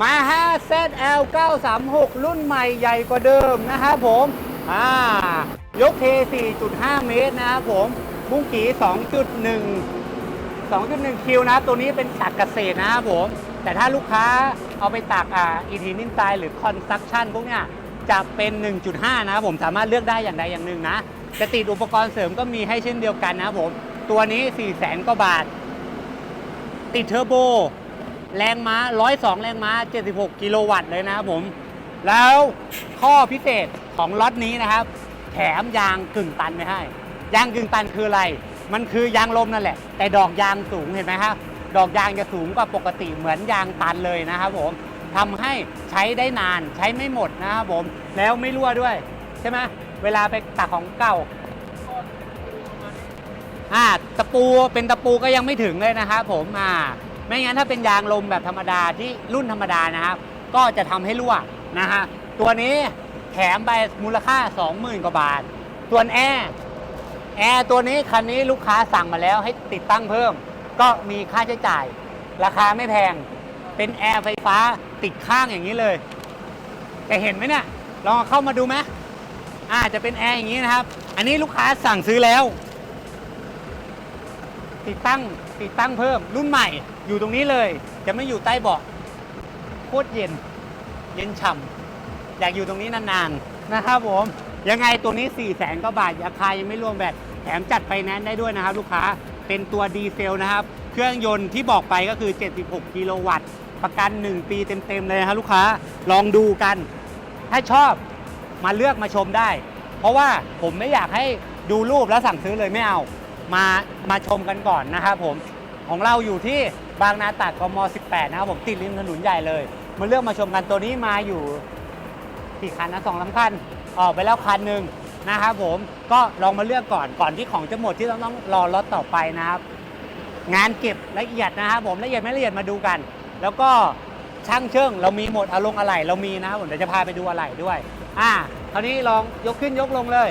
มา 5ZL 936 รุ่นใหม่ใหญ่กว่าเดิมนะครับผมอ่ายกเท 4.5 เมตรนะครับผมบุ้งกี2.1 2.1 คิวนะ ตัวนี้เป็นตักเกษตรนะครับผม แต่ถ้าลูกค้าเอาไปตักอ่าอีทีนินไซหรือคอนสตรักชั่นพวกเนี้ยจะเป็น 1.5 นะครับผมสามารถเลือกได้อย่างใดอย่างหนึ่งนะจะติดอุปกรณ์เสริมก็มีให้เช่นเดียวกันนะครับผม ตัวนี้ 4 0 0 0 0 0กว่าบาท ติดเทอร์โบ แรงม้า 102 แรงม้า 76 กิโลวัตต์เลยนะครับผม แล้วข้อพิเศษของล็อตนี้นะครับ แถมยางกึ่งตันไม่ให้ ยางกึ่งตันคืออะไร มันคือยางลมนั่นแหละ แต่ดอกยางสูงเห็นไหมครับ ดอกยางจะสูงกว่าปกติเหมือนยางตันเลยนะครับผมทำให้ใช้ได้นานใช้ไม่หมดนะครับผม แล้วไม่รั่วด้วย ใช่ไหมเวลาไปตักของเก่าอ่าตะปูเป็นตะปูก็ยังไม่ถึงเลยนะครับผมอ่า ไม่งั้นถ้าเป็นยางลมแบบธรรมดาที่รุ่นธรรมดานะครับ ก็จะทำให้รั่วนะฮะตัวนี้แถมไปมูลค่า 20,000 กว่าบาท ส่วนแอร์แอร์ตัวนี้คันนี้ลูกค้าสั่งมาแล้วให้ติดตั้งเพิ่ม ก็มีค่าใช้จ่าย ราคาไม่แพง เป็นแอร์ไฟฟ้าติดข้างอย่างนี้เลยแต่เห็นไหมเนี่ยลองเข้ามาดูไหมอ่าจะเป็นแอร์อย่างนี้นะครับ อันนี้ลูกค้าสั่งซื้อแล้ว ติดตั้งติดตั้งเพิ่มรุ่นใหม่ อยู่ตรงนี้เลย จะไม่อยู่ใต้เบาะโคตรเย็น เย็นฉ่ำอยากอยู่ตรงนี้นานๆนะครับผมยังไงตัวนี้4 0 0แสนกว่าบาทราคายังไม่รวมแบตแถมจัดไฟแนนซ์ได้ด้วยนะครับ ลูกค้าเป็นตัวดีเซลนะครับ เครื่องยนต์ที่บอกไปก็คือ 76 กิโลวัตต์ ประกัน 1 ปีเต็ม ๆ เลยนะครับลูกค้าลองดูกัน ถ้าชอบมาเลือกมาชมได้ เพราะว่าผมไม่อยากให้ดูรูปแล้วสั่งซื้อเลยไม่เอา มามาชมกันก่อนนะครับผม ของเราอยู่ที่บางนาตาดกม 18 นะครับผมติดริมถนนใหญ่เลย มาเลือกมาชมกันตัวนี้มาอยู่กี่คันนะสองลำคัน ออกไปแล้วคันหนึ่งนะครับผมก็ลองมาเลือกก่อนก่อนที่ของจะหมดที่ต้องต้องรอรถต่อไปนะครับ งานเก็บละเอียดนะครับผมละเอียดไม่ละเอียดมาดูกัน แล้วก็ช่างเชิงเรามีหมดอารมณ์อะไหล่เรามีนะครับผมเดี๋ยวจะพาไปดูอะไหล่ด้วย อ่าคราวนี้ลองยกขึ้นยกลงเลย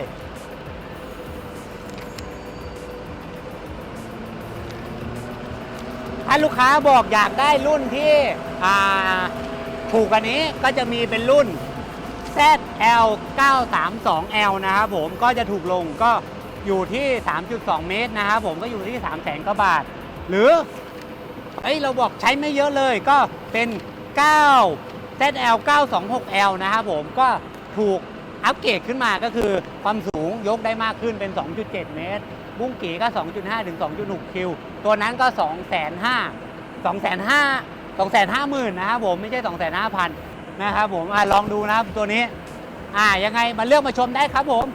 ถ้าลูกค้าบอกอยากได้รุ่นที่ถูกกว่านี้ก็จะมีเป็นรุ่น ZL 932L นะครับผมก็จะถูกลงก็อยู่ที่ 3.2 เมตรนะครับผมก็อยู่ที่ 3 0 0แสนกว่าบาท หรือเอ้ยเราบอกใช้ไม่เยอะเลยก็เป็น 9 ZL 926L นะครับผมก็ถูกอัปเกรดขึ้นมาก็คือความสูงยกได้มากขึ้นเป็น 2.7 เมตร บุ้งกีก็ 2.5 ถึง 2.6 คิว ตัวนั้นก็ 2 5 0 0 0 2 5 0 0 2 5 0 0 0 นะครับผมไม่ใช่ 2 5 0 0 0 นะครับผมอลองดูนะครับตัวนี้ อ่ายังไงมาเลือกมาชมได้ครับผม